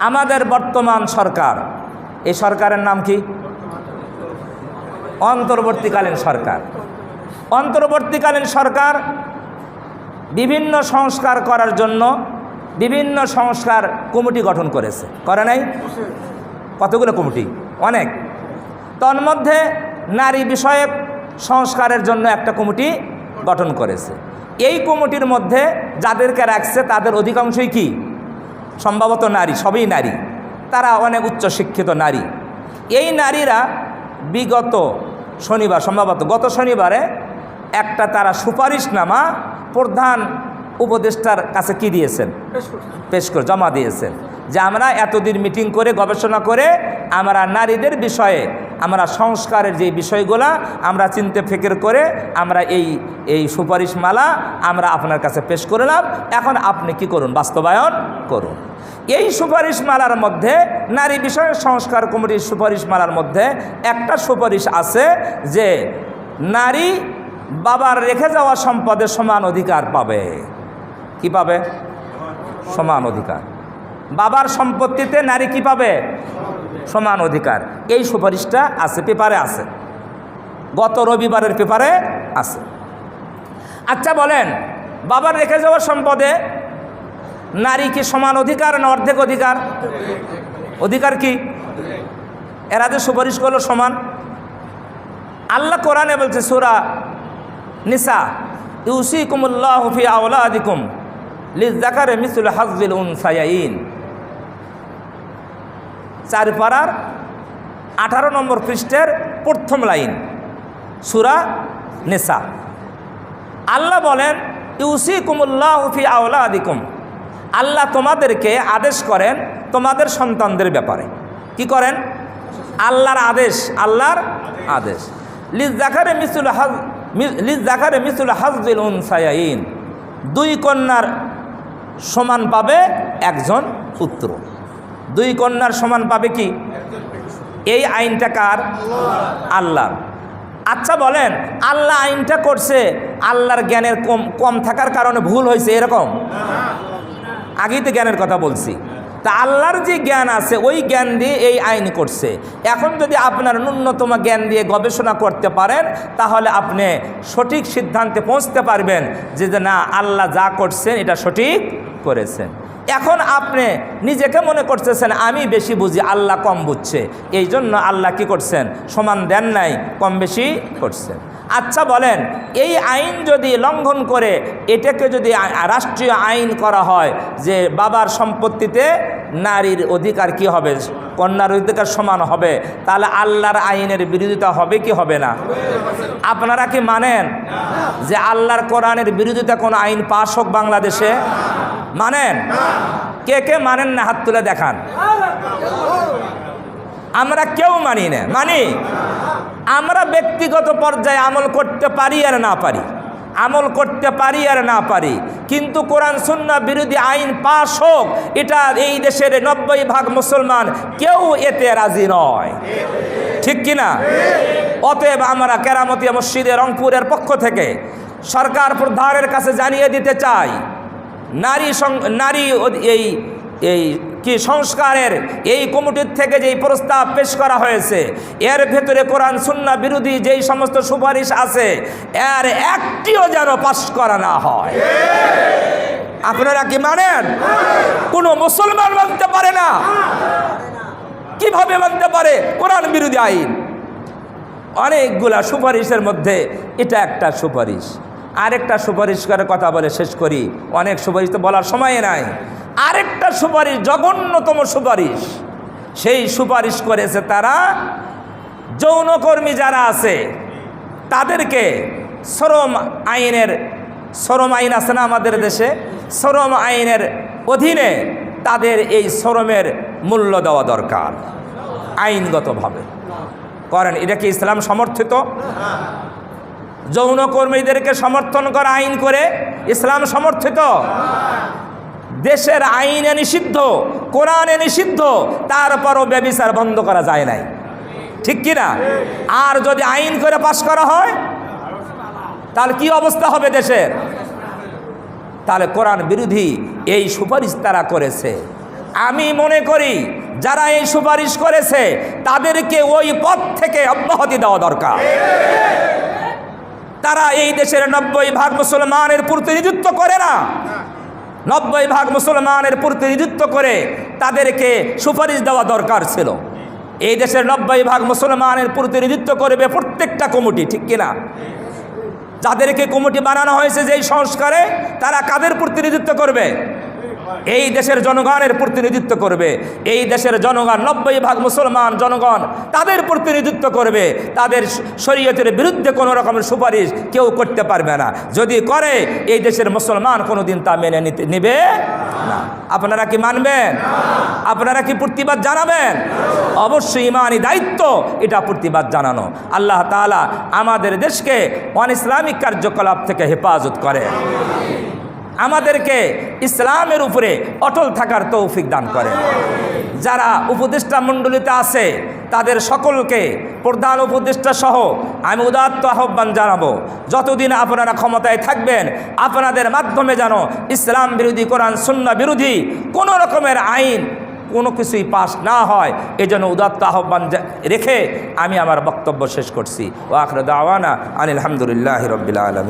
আমাদের বর্তমান সরকার, এই সরকারের নাম কি? অন্তর্বর্তীকালীন সরকার। অন্তর্বর্তীকালীন সরকার বিভিন্ন সংস্কার করার জন্য বিভিন্ন সংস্কার কমিটি গঠন করেছে। করে নাই? কতগুলো কমিটি? অনেক। তন্মধ্যে নারী বিষয়ক সংস্কারের জন্য একটা কমিটি গঠন করেছে। এই কমিটির মধ্যে যাদেরকে রাখছে তাদের অধিকাংশই কি? সম্ভবত নারী সবই নারী। তারা অনেক উচ্চশিক্ষিত নারী। এই নারীরা বিগত শনিবার সম্ভবত গত শনিবারে একটা তারা সুপারিশনামা প্রধান উপদেষ্টার কাছে কি দিয়েছেন? পেশ করে জমা দিয়েছেন। যে আমরা এতদিন মিটিং করে গবেষণা করে আমরা নারীদের বিষয়ে আমরা সংস্কারের যে বিষয়গুলা আমরা চিনতে ফিকির করে আমরা এই এই সুপারিশমালা আমরা আপনার কাছে পেশ করলাম এখন আপনি কি করুন? বাস্তবায়ন করুন। এই সুপারিশমালার মধ্যে নারী বিষয়ে সংস্কার কমিটির সুপারিশমালার মধ্যে একটা সুপারিশ আছে যে নারী বাবার রেখে যাওয়া সম্পদে সমান অধিকার পাবে। কি পাবে? সমান অধিকার। বাবার সম্পত্তিতে নারী কি পাবে? সমান অধিকার। এই সুপারিশটা আছে, পেপারে আছে। গত রবিবারের পেপারে আছে। আচ্ছা বলেন, বাবার রেখে যাওয়া সম্পদে নারী কি সমান অধিকার না অর্ধেক অধিকার? অধিকার কি? এরা যে সুপারিশ করল সমান। আল্লাহ কোরআনে বলছে, সুরা নিসা ইউসি কুমুল্লাহ ফি আউলাদিকুম লিজ জাকারে মিসুল হাজবিল উনসায়াইন। চার পাড়ার আঠারো নম্বর পৃষ্ঠের প্রথম লাইন, সুরা নেশা আল্লাহ বলেন ইউসি কুমুল্লাহ ফি আউলাদিকুম আল্লাহ তোমাদেরকে আদেশ করেন তোমাদের সন্তানদের ব্যাপারে। কি করেন? আল্লাহর আদেশ আল্লাহর আদেশ। লিজ জাকারে মিসুল হাজ লিজ জাকারে মিসুল হাজবিল উনসায়াইন। দুই কন্যার সমান পাবে একজন পুত্র। দুই কন্যার সমান পাবে কি? এই আইনটা কার? আল্লাহ আচ্ছা বলেন, আল্লাহ আইনটা করছে, আল্লাহর জ্ঞানের কম কম থাকার কারণে ভুল হয়েছে এরকম? আগেই তো জ্ঞানের কথা বলছি। তা আল্লাহর যে জ্ঞান আছে, ওই জ্ঞান দিয়ে এই আইন করছে। এখন যদি আপনার ন্যূনতম জ্ঞান দিয়ে গবেষণা করতে পারেন, তাহলে আপনি সঠিক সিদ্ধান্তে পৌঁছতে পারবেন যে যে না, আল্লাহ যা করছেন, এটা সঠিক করেছেন। এখন আপনি নিজেকে মনে করতেছেন, আমি বেশি বুঝি, আল্লাহ কম বুঝছে। এই জন্য আল্লাহ কি করছেন? সমান দেন নাই, কম বেশি করছেন। আচ্ছা বলেন, এই আইন যদি লঙ্ঘন করে, এটাকে যদি রাষ্ট্রীয় আইন করা হয়, যে বাবার সম্পত্তিতে নারীর অধিকার কি হবে, কন্যার অধিকার সমান হবে, তাহলে আল্লাহর আইনের বিরোধিতা হবে কি হবে না? আপনারা কি মানেন যে আল্লাহর কোরআনের বিরোধিতা কোনো আইন পাশ হোক বাংলাদেশে? মানেন? কে কে মানেন না? হাত তুলে দেখান। আমরা কেউ মানি না। মানি? আমরা ব্যক্তিগত পর্যায়ে আমল করতে পারি আর না পারি। আমল করতে পারি আর না পারি। কিন্তু কোরআন সুন্না বিরোধী আইন পাশ হোক এটা এই দেশের নব্বই ভাগ মুসলমান কেউ এতে রাজি নয়। ঠিক কিনা অতএব আমরা কেরামতিয়া মসজিদে রংপুরের পক্ষ থেকে সরকার প্রধানের কাছে জানিয়ে দিতে চাই নারী নারী এই এই কি সংস্কারের এই কমিটির থেকে যেই প্রস্তাব পেশ করা হয়েছে, এর ভেতরে কোরআন, সুন্না, বিরোধী যেই সমস্ত সুপারিশ আছে, এর একটিও যেন পাশ করা না হয়। আপনারা কি মানেন? কোনো মুসলমান মানতে পারে না। কীভাবে মানতে পারে? কোরআন বিরোধী আইন। অনেকগুলা সুপারিশের মধ্যে এটা একটা সুপারিশ। আরেকটা সুপারিশ কথা বলে শেষ করি। অনেক সুপারিশ তো বলার সময় নাই। আরেকটা সুপারিশ, জঘন্যতম সুপারিশ, সেই সুপারিশ করেছে তারা যৌনকর্মী যারা আছে, তাদেরকে শ্রম আইনের, শ্রম আইন আছে না আমাদের দেশে? শ্রম আইনের অধীনে তাদের এই শ্রমের মূল্য দেওয়া দরকার। আইনগতভাবে। করেন, এটা কি ইসলাম সমর্থিত? যৌনকর্মীদেরকে সমর্থন করা আইন করে ইসলাম সমর্থিত। দেশের আইনে নিষিদ্ধ, কোরআনে নিষিদ্ধ, তারপরও ব্যবিচার বন্ধ করা যায় নাই। ঠিক কি না আর যদি আইন করে পাশ করা হয়, তাহলে কি অবস্থা হবে দেশের? তাহলে কোরআন বিরোধী এই সুপারিশ তারা করেছে। আমি মনে করি, যারা এই সুপারিশ করেছে, তাদেরকে ওই পথ থেকে অব্যাহতি দেওয়া দরকার। তারা এই দেশের নব্বই ভাগ মুসলমানের প্রতিনিধিত্ব করে না। নব্বই ভাগ মুসলমানের প্রতিনিধিত্ব করে তাদেরকে সুপারিশ দেওয়া দরকার ছিল। এই দেশের নব্বই ভাগ মুসলমানের প্রতিনিধিত্ব করবে প্রত্যেকটা কমিটি, ঠিক কিনা যাদেরকে কমিটি বানানো হয়েছে যেই সংস্কারে তারা কাদের প্রতিনিধিত্ব করবে? এই দেশের জনগণের প্রতিনিধিত্ব করবে। এই দেশের জনগণ, নব্বই ভাগ মুসলমান জনগণ তাদের প্রতিনিধিত্ব করবে। তাদের শরীয়তের বিরুদ্ধে কোনো রকমের সুপারিশ কেউ করতে পারবে না। যদি করে, এই দেশের মুসলমান কোনোদিন তা মেনে নিতে, নেবে না। আপনারা কি মানবেন? আপনারা কি প্রতিবাদ জানাবেন? অবশ্যই ইমানই দায়িত্ব, এটা প্রতিবাদ জানানো। আল্লাহ তাআলা আমাদের দেশকে অন ইসলামিক কার্যকলাপ থেকে হেফাজত করে। আমাদেরকে ইসলামের উপরে অটল থাকার তৌফিক দান করে যারা উপদেষ্টা মণ্ডলীতে আছে, তাদের সকলকে প্রধান উপদেষ্টা সহ আমি উদাত্ত আহ্বান জানাব। যতদিন আপনারা ক্ষমতায় থাকবেন, আপনাদের মাধ্যমে যেন ইসলাম বিরোধী, কোরআন, সুন্না বিরোধী কোনো রকমের আইন কোনো কিছুই পাস না হয় এই জন্য উদাত্ত আহ্বান রেখে আমি আমার বক্তব্য শেষ করছি। ও আখর দাওয়ানা আনিল আলহামদুলিল্লাহ রবিল আলমী